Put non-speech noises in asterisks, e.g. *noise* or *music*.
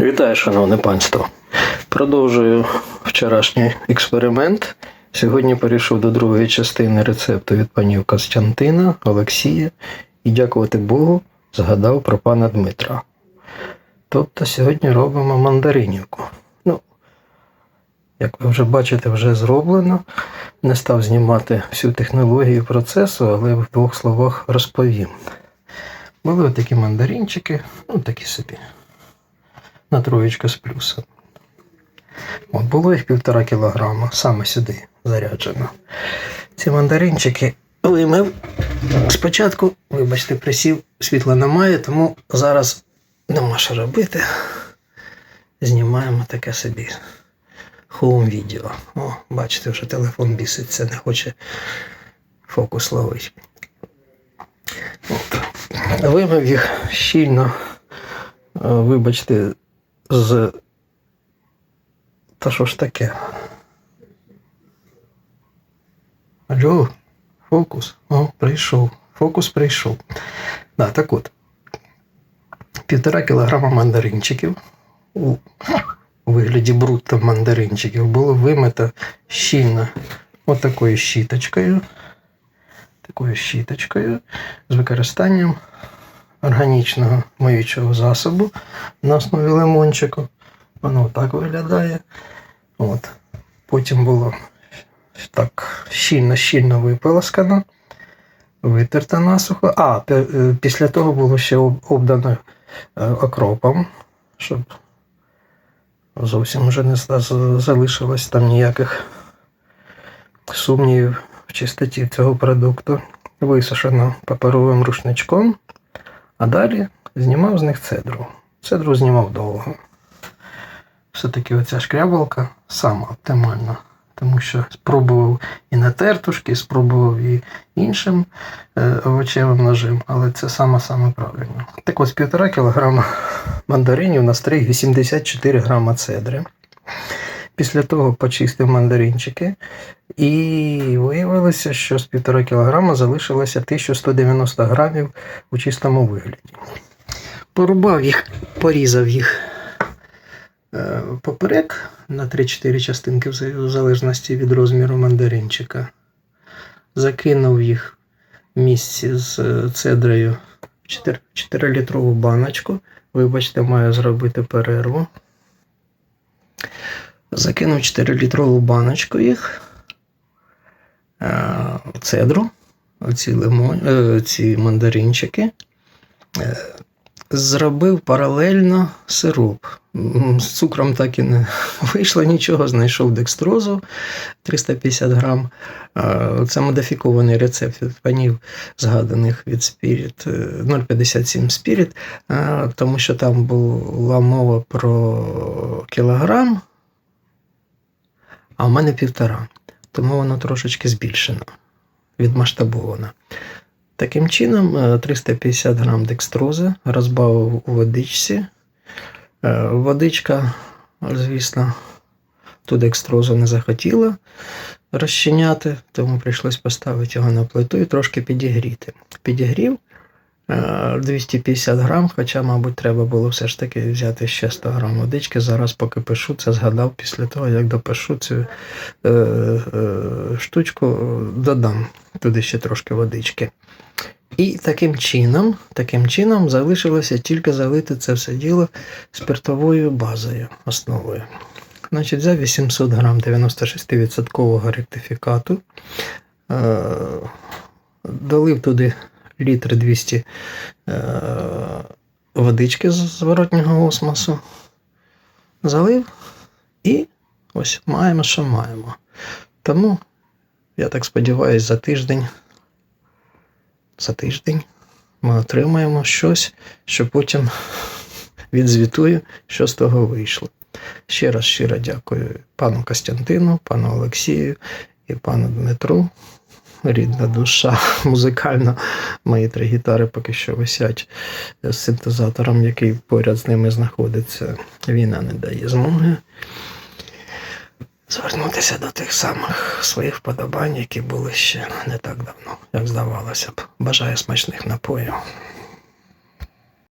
Вітаю, шановне панство. Продовжую вчорашній експеримент. Сьогодні перейшов до другої частини рецепту від панів Костянтина, Олексія і, дякувати Богу, згадав про пана Дмитра. Тобто сьогодні робимо мандаринівку. Ну, як ви вже бачите, вже зроблено. Не став знімати всю технологію процесу, але в двох словах розповім. Були такі мандаринчики, ну такі собі на троєчку з плюсом. От було їх півтора кілограма, саме сюди заряджено. Ці мандаринчики вимив. Спочатку, вибачте, присів, світла немає, тому зараз нема що робити. Знімаємо таке собі хоум відео. О, бачите, вже телефон біситься, не хоче фокус ловить. От. Вимив їх щільно, е, вибачте, з. Та що ж таке? Алло, фокус. О, прийшов. Фокус прийшов. Да, так от. Півтора кілограма мандаринчиків у вигляді брутто мандаринчиків було вимито щільно отакою щіточкою. Такою щіточкою з використанням органічного миючого засобу на основі лимончику. Воно так виглядає. От. Потім було так щільно-щільно виполоскано, витерта насухо. А, е, після того було ще обдано е, окропом, щоб зовсім вже не за- за- залишилось там ніяких сумнівів в чистоті цього продукту. Висушено паперовим рушничком, а далі знімав з них цедру. Цедру знімав довго. Все-таки оця шкрябалка сама оптимальна, тому що спробував і на тертушки, спробував і іншим е, овочевим ножем, але це саме саме правильно. Так ось півтора кілограма мандаринів на стриг 84 грама цедри. Після того почистив мандаринчики, і виявилося, що з півтора кілограма залишилося 1190 грамів у чистому вигляді. Порубав їх, порізав їх е, поперек на 3-4 частинки, в залежності від розміру мандаринчика. Закинув їх в місці з е, цедрою в 4-літрову баночку. Вибачте, маю зробити перерву. Закинув 4-літрову баночку їх, е, цедру, ці, лимон, е, ці мандаринчики. Е, Зробив паралельно сироп. З цукром так і не *laughs* вийшло нічого, знайшов декстрозу 350 грам. Е, Це модифікований рецепт від панів, згаданих від Spirit, е, 0,57 Spirit, е, тому що там була мова про кілограм, а в мене півтора. Тому воно трошечки збільшено, відмасштабовано. Таким чином, е, 350 грам декстрози розбавив у водичці. Е, Водичка, звісно, ту декстрозу не захотіла розчиняти, тому прийшлось поставити його на плиту і трошки підігріти. Підігрів е, 250 грам, хоча, мабуть, треба було все ж таки взяти ще 100 грам водички. Зараз, поки пишу, це згадав після того, як допишу цю е, е, штучку, е, додам туди ще трошки водички. І таким чином, таким чином залишилося тільки залити це все діло спиртовою базою, основою. Значить, взяв 800 грам 96% ректифікату, е, долив туди літр 200 е, водички з зворотнього осмосу, залив і ось маємо, що маємо. Тому, я так сподіваюся, за тиждень за тиждень ми отримаємо щось, що потім *laughs* відзвітую, що з того вийшло. Ще раз щиро дякую пану Костянтину, пану Олексію і пану Дмитру. Рідна душа *laughs* музикальна. Мої три гітари поки що висять з синтезатором, який поряд з ними знаходиться. Війна не дає змоги звернутися до тих самих своїх вподобань, які були ще не так давно, як здавалося б. Бажаю смачних напоїв.